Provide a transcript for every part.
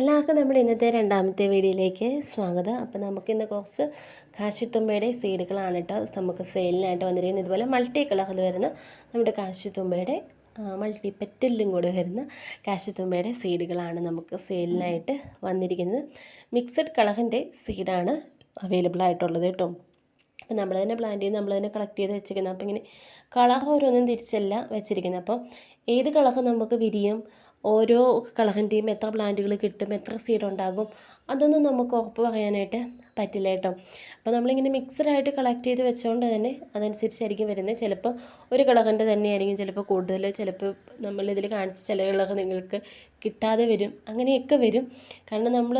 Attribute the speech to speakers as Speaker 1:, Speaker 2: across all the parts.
Speaker 1: എല്ലാവർക്കും നമ്മുടെ ഇന്നത്തെ രണ്ടാമത്തെ വീഡിയോയിലേക്ക് സ്വാഗതം. അപ്പോൾ നമുക്കിന്ന് കുറച്ച് കാശിത്തുമ്പയുടെ സീഡുകളാണ് കേട്ടോ. നമുക്ക് സെയിലിനായിട്ട് വന്നിരിക്കുന്നത്. ഇതുപോലെ മൾട്ടി കളറിൽ വരുന്ന നമ്മുടെ കാശിത്തുമ്പയുടെ മൾട്ടി പെറ്റലിലും കൂടെ വരുന്ന കാശിത്തുമ്പയുടെ സീഡുകളാണ് നമുക്ക് സെയിലിനായിട്ട് വന്നിരിക്കുന്നത്. മിക്സഡ് കളറിന്റെ സീഡാണ് അവൈലബിൾ ആയിട്ടുള്ളത് കേട്ടോ. അപ്പോൾ നമ്മൾ തന്നെ പ്ലാന്റ് ചെയ്ത് നമ്മൾ തന്നെ കളക്ട് ചെയ്ത് വെച്ചിരിക്കുന്നത്. അപ്പോൾ ഇങ്ങനെ കളർ ഓരോന്നും തിരിച്ചല്ല വെച്ചിരിക്കുന്നത്. അപ്പോൾ ഏത് കളർ നമുക്ക് വിരിയും ഓരോ കളറിന്റെയും എത്ര പ്ലാന്റുകൾ കിട്ടും എത്ര സീഡ് ഉണ്ടാകും അതൊന്നും നമുക്ക് ഉറപ്പ് പറയാനായിട്ട് പറ്റില്ല കേട്ടോ. അപ്പോൾ നമ്മളിങ്ങനെ മിക്സഡായിട്ട് കളക്ട് ചെയ്ത് വെച്ചുകൊണ്ട് തന്നെ അതനുസരിച്ചായിരിക്കും വരുന്നത്. ചിലപ്പോൾ ഒരു കളറിന്റെ തന്നെയായിരിക്കും ചിലപ്പോൾ കൂടുതൽ ചിലപ്പോൾ നമ്മളിതിൽ കാണിച്ച ചില കളർ നിങ്ങൾക്ക് കിട്ടാതെ വരും അങ്ങനെയൊക്കെ വരും. കാരണം നമ്മൾ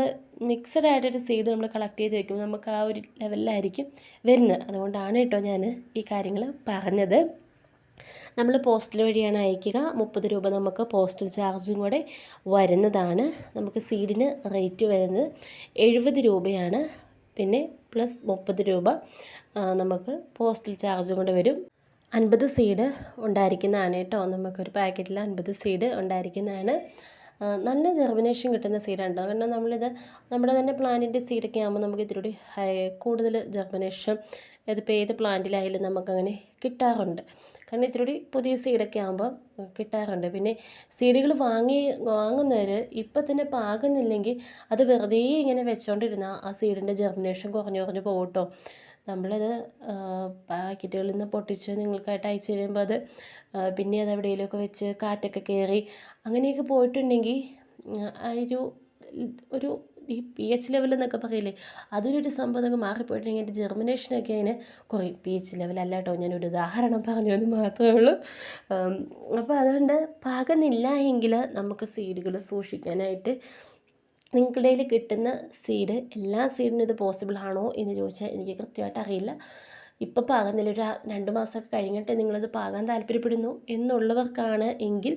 Speaker 1: മിക്സഡ് ആയിട്ടൊരു സീഡ് നമ്മൾ കളക്ട് ചെയ്ത് വെക്കുമ്പോൾ നമുക്ക് ആ ഒരു ലെവലിലായിരിക്കും വരുന്നത്. അതുകൊണ്ടാണ് കേട്ടോ ഞാൻ ഈ കാര്യങ്ങൾ പറഞ്ഞത്. നമ്മൾ പോസ്റ്റൽ വഴിയാണ് അയക്കുക. മുപ്പത് രൂപ നമുക്ക് പോസ്റ്റൽ ചാർജും കൂടെ വരുന്നതാണ്. നമുക്ക് സീഡിന് റേറ്റ് വരുന്നത് എഴുപത് രൂപയാണ്. പിന്നെ പ്ലസ് മുപ്പത് രൂപ നമുക്ക് പോസ്റ്റൽ ചാർജും കൂടെ വരും. അൻപത് സീഡ് ഉണ്ടായിരിക്കുന്നതാണ് കേട്ടോ. നമുക്കൊരു പാക്കറ്റിൽ അൻപത് സീഡ് ഉണ്ടായിരിക്കുന്നതാണ്. നല്ല ജെർമിനേഷൻ കിട്ടുന്ന സീഡാണ് കാരണം നമ്മളിത് നമ്മുടെ തന്നെ പ്ലാന്റിന്റെ സീഡൊക്കെ ആകുമ്പോൾ നമുക്ക് ഇതിലൂടെ കൂടുതൽ ജെർമിനേഷൻ ഇതിപ്പോൾ ഏത് പ്ലാന്റിലായാലും നമുക്കങ്ങനെ കിട്ടാറുണ്ട്. കാരണം ഇത്തിരി പുതിയ സീഡൊക്കെ ആകുമ്പോൾ കിട്ടാറുണ്ട്. പിന്നെ സീഡുകൾ വാങ്ങി വാങ്ങുന്നവർ ഇപ്പം തന്നെ പാകുന്നില്ലെങ്കിൽ അത് വെറുതെ ഇങ്ങനെ വെച്ചുകൊണ്ടിരുന്നാൽ ആ സീഡിന്റെ ജെർമിനേഷൻ കുറഞ്ഞു കുറഞ്ഞു പോകട്ടോ നമ്മളത് പാക്കറ്റുകളിൽ നിന്ന് പൊട്ടിച്ച് നിങ്ങൾക്കായിട്ട് അയച്ചു കഴിയുമ്പോൾ അത് പിന്നെ അത് എവിടെയെങ്കിലുമൊക്കെ വെച്ച് കാറ്റൊക്കെ കയറി അങ്ങനെയൊക്കെ പോയിട്ടുണ്ടെങ്കിൽ ആ ഒരു ഒരു ഈ പി എച്ച് ലെവൽ എന്നൊക്കെ പറയില്ലേ? അതൊരു സംഭവം മാറിപ്പോയിട്ടുണ്ടെങ്കിൽ എന്റെ ജെർമിനേഷനൊക്കെ അതിന് കുറയും. പി എച്ച് ലെവലല്ല കേട്ടോ. ഞാനൊരു ഉദാഹരണം പറഞ്ഞു. എന്ന് മാത്രമേ ഉള്ളൂ. അപ്പോൾ അതുകൊണ്ട് പാകുന്നില്ല എങ്കിൽ നമുക്ക് സീഡുകൾ സൂക്ഷിക്കാനായിട്ട് നിങ്ങളുടെ കയ്യിൽ കിട്ടുന്ന സീഡ് എല്ലാ സീഡിനും ഇത് പോസിബിൾ ആണോ എന്ന് ചോദിച്ചാൽ എനിക്ക് കൃത്യമായിട്ട് അറിയില്ല. ഇപ്പോൾ പാകുന്നില്ല ഒരു രണ്ട് മാസമൊക്കെ കഴിഞ്ഞിട്ട് നിങ്ങളത് പാകാൻ താല്പര്യപ്പെടുന്നു എന്നുള്ളവർക്കാണ് എങ്കിൽ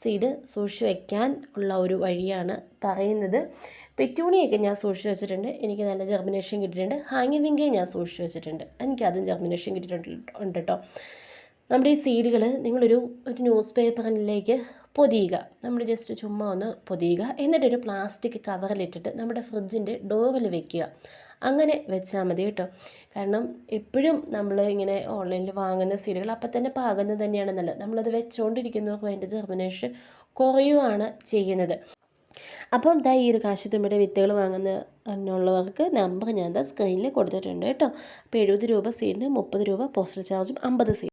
Speaker 1: സീഡ് സൂക്ഷിച്ച് വയ്ക്കാൻ ഉള്ള ഒരു വഴിയാണ് പറയുന്നത്. പെറ്റൂണിയൊക്കെ ഞാൻ സൂക്ഷിച്ച് വെച്ചിട്ടുണ്ട്. എനിക്ക് നല്ല ജെർമിനേഷൻ കിട്ടിയിട്ടുണ്ട്. ഹാങ്ങി വിങ്കയും ഞാൻ സൂക്ഷിച്ച് വെച്ചിട്ടുണ്ട്. എനിക്കതും ജെർമിനേഷൻ കിട്ടിയിട്ടുണ്ട് കേട്ടോ നമ്മുടെ ഈ സീഡുകൾ നിങ്ങളൊരു ഒരു ന്യൂസ് പേപ്പറിലേക്ക് പൊതിയുക. നമ്മൾ ജസ്റ്റ് ചുമ്മാ ഒന്ന് പൊതിയുക. എന്നിട്ടൊരു പ്ലാസ്റ്റിക് കവറിലിട്ടിട്ട് നമ്മുടെ ഫ്രിഡ്ജിന്റെ ഡോറിൽ വെക്കുക. അങ്ങനെ വെച്ചാൽ മതി കേട്ടോ. കാരണം എപ്പോഴും നമ്മൾ ഇങ്ങനെ ഓൺലൈനിൽ വാങ്ങുന്ന സീഡുകൾ അപ്പം തന്നെ പാകുന്നത് തന്നെയാണ് നല്ലത്. നമ്മളത് വെച്ചുകൊണ്ടിരിക്കുന്നവർക്ക് അതിന്റെ ജെർമിനേഷൻ കുറയുവാണ് ചെയ്യുന്നത്. അപ്പം ദാ ഈ ഒരു കാശിത്തുമ്പിയുടെ വിത്തുകൾ വാങ്ങുന്ന എന്നുള്ളവർക്ക് നമ്പർ ഞാൻ ദാ സ്ക്രീനിൽ കൊടുത്തിട്ടുണ്ട് കേട്ടോ. അപ്പോൾ എഴുപത് രൂപ സീഡിന് മുപ്പത് രൂപ പോസ്റ്റൽ ചാർജും അമ്പത് സീഡ്